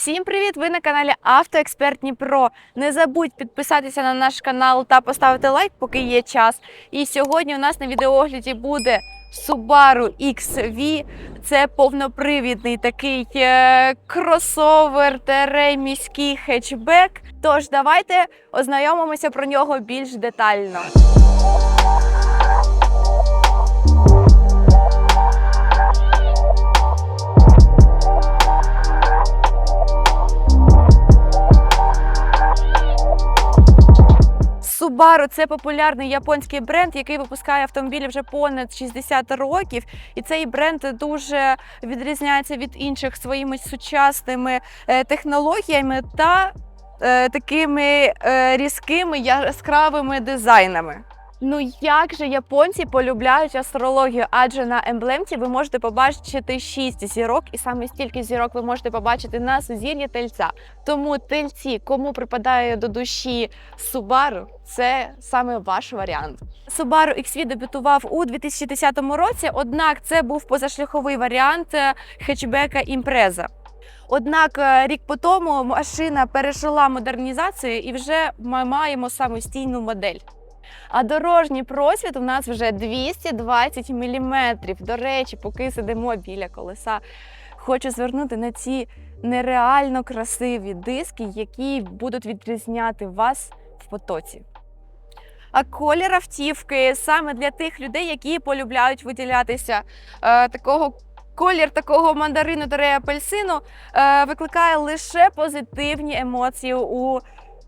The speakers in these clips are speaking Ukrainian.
Всім привіт! Ви на каналі Автоексперт Дніпро. Не забудь підписатися на наш канал та поставити лайк, поки є час. І сьогодні у нас на відеогляді буде Subaru XV. Це повнопривідний такий е, кросовер тере міський хетчбек. Тож давайте ознайомимося про нього більш детально. Subaru – це популярний японський бренд, який випускає автомобілі вже понад 60 років. І цей бренд дуже відрізняється від інших своїми сучасними е, технологіями та е, такими е, різкими яскравими дизайнами. Ну як же японці полюбляють астрологію? Адже на емблемці ви можете побачити 6 зірок, і саме стільки зірок ви можете побачити на сузір'ї тельця. Тому тельці, кому припадає до душі Subaru, це саме ваш варіант. Subaru XV дебютував у 2010 році, однак це був позашляховий варіант е, хетчбека імпреза. Однак е, рік по тому машина пережила модернізацію і вже ми маємо самостійну модель. А дорожній просвіт у нас вже 220 мм. До речі, поки сидимо біля колеса, хочу звернути на ці нереально красиві диски, які будуть відрізняти вас в потоці. А колір автівки саме для тих людей, які полюбляють виділятися е, такого. Колір такого мандарину та апельсину е, викликає лише позитивні емоції у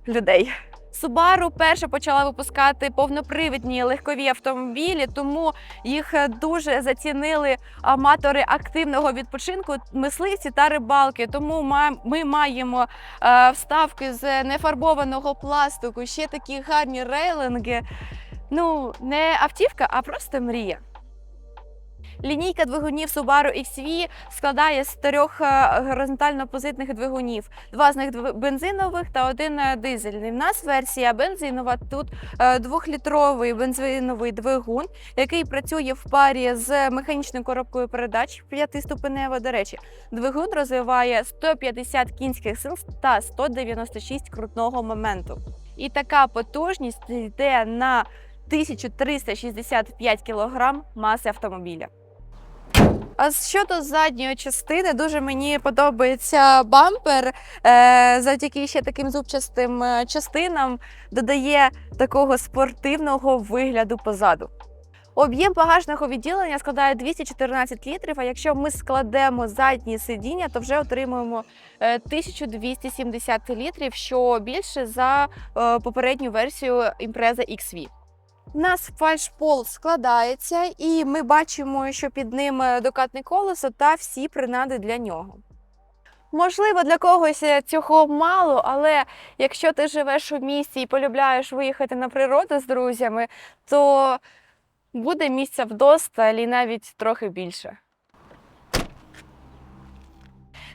людей. Subaru перше почала випускати повнопривідні легкові автомобілі, тому їх е, дуже зацінили аматори активного відпочинку, мисливці та рибалки. Тому ми маємо е, вставки з нефарбованого пластику, ще такі гарні рейлинги. Ну, не автівка, а просто мрія. Лінійка двигунів Subaru XV складає з трьох е, горизонтально-позитних двигунів. Два з них бензинових та один е, дизельний. В нас версія бензинова. Тут е, двохлітровий бензиновий двигун, який працює в парі з механічною коробкою передач п'ятиступенева. До речі, двигун розвиває 150 кінських сил та 196 крутного моменту. І така потужність йде на 1365 кг маси автомобіля. А щодо задньої частини, дуже мені подобається бампер. Е, завдяки ще таким зубчастим е, частинам додає такого спортивного вигляду позаду. Об'єм багажного відділення складає 214 літрів. А якщо ми складемо задні сидіння, то вже отримуємо е, 1270 літрів, що більше за е, попередню версію Impreza XV. Нас фальшпол складається, і ми бачимо, що під ним е, докатне колесо та всі принади для нього. Можливо, для когось е, цього мало, але якщо ти живеш у місті і полюбляєш виїхати на природу з друзями, то буде місця вдосталь і навіть трохи більше.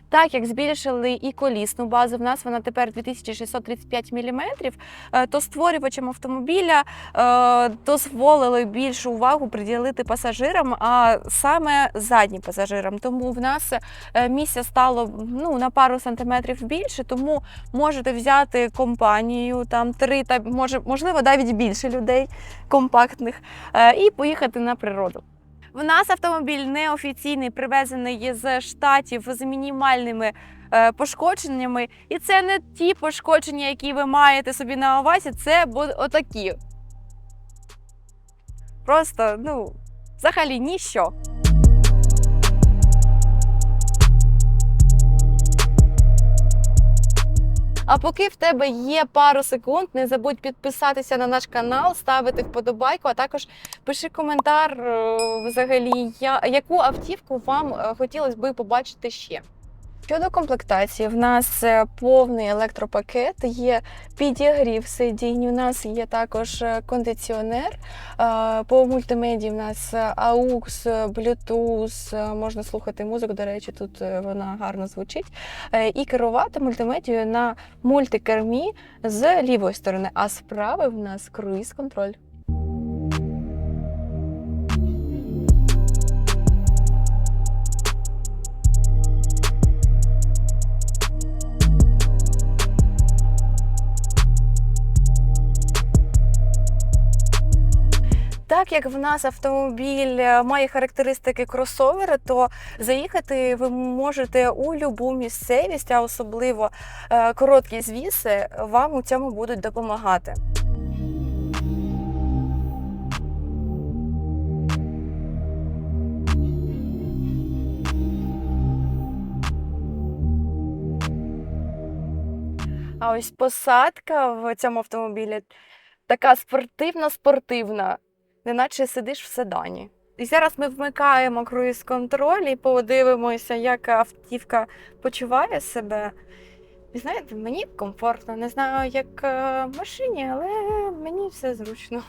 Так як збільшили і колісну базу, в нас вона тепер 2635 мм, то створювачам автомобіля е, дозволили більшу увагу приділити пасажирам, а саме заднім пасажирам. Тому в нас е, місця стало ну, на пару сантиметрів більше, тому можете взяти компанію, там три та може, можливо навіть більше людей компактних, е, і поїхати на природу. В нас автомобіль неофіційний, привезений з штатів з мінімальними е, пошкодженнями. І це не ті пошкодження, які ви маєте собі на увазі, це отакі. Просто, ну, взагалі ніщо. А поки в тебе є пару секунд, не забудь підписатися на наш канал, ставити вподобайку, а також пиши коментар е, взагалі, я, яку автівку вам е, хотілося би побачити ще. Щодо комплектації, в нас е, повний електропакет, є підігрів сидінь, у нас є також е, кондиціонер. Е, По мультимедії в нас AUX, Bluetooth, можна слухати музику, до речі, тут вона гарно звучить. І керувати мультимедією на мультикермі з лівої сторони, а з правої в нас круїз-контроль. Так як в нас автомобіль е, має характеристики кросовера, то заїхати ви можете у любу місцевість, а особливо е, короткі звіси вам у цьому будуть допомагати. А ось посадка в цьому автомобілі така спортивна-спортивна, неначе сидиш в седані. І зараз ми вмикаємо круїз-контроль і подивимося, як автівка почуває себе. І знаєте, мені комфортно, не знаю, як е, в машині, але мені все зручно.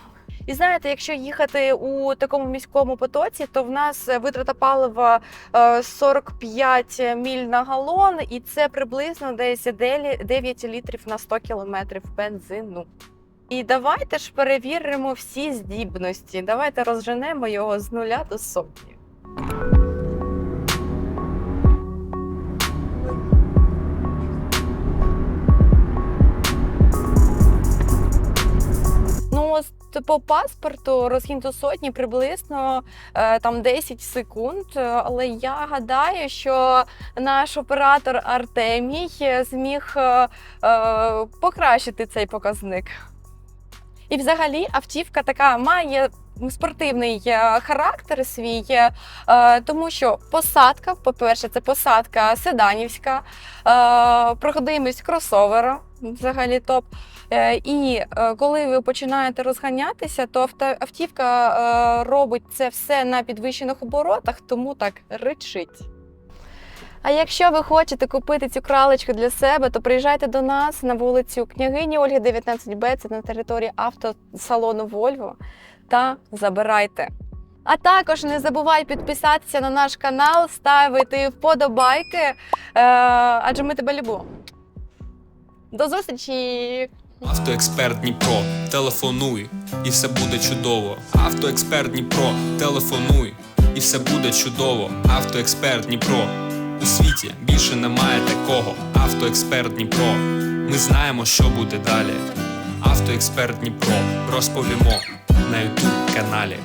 І знаєте, якщо їхати у такому міському потоці, то в нас витрата палива е, 45 міль на галон, і це приблизно десь 9 літрів на 100 кілометрів бензину. І давайте ж перевіримо всі здібності. Давайте розженемо його з нуля до сотні. Ну, по паспорту розгін до сотні приблизно е, там 10 секунд. Але я гадаю, що наш оператор Артемій зміг е, е, покращити цей показник. І взагалі автівка така має спортивний е, характер свій, е, тому що посадка, по-перше, це посадка седанівська, е, проходимість кросовера, взагалі топ. Е, І е, коли ви починаєте розганятися, то автівка е, робить це все на підвищених оборотах, тому так ричить. А якщо ви хочете купити цю кралечку для себе, то приїжджайте до нас на вулицю Княгині Ольги, 19Б, це на території автосалону Вольво, та забирайте. А також не забувай підписатися на наш канал, ставити вподобайки, е, адже ми тебе любимо. До зустрічі! Автоексперт Дніпро, телефонуй, і все буде чудово. Автоексперт Дніпро, телефонуй, і все буде чудово. Автоексперт Дніпро. У світі більше немає такого. Автоексперт Дніпро. Ми знаємо, що буде далі. Автоексперт Дніпро розповімо на ютуб каналі.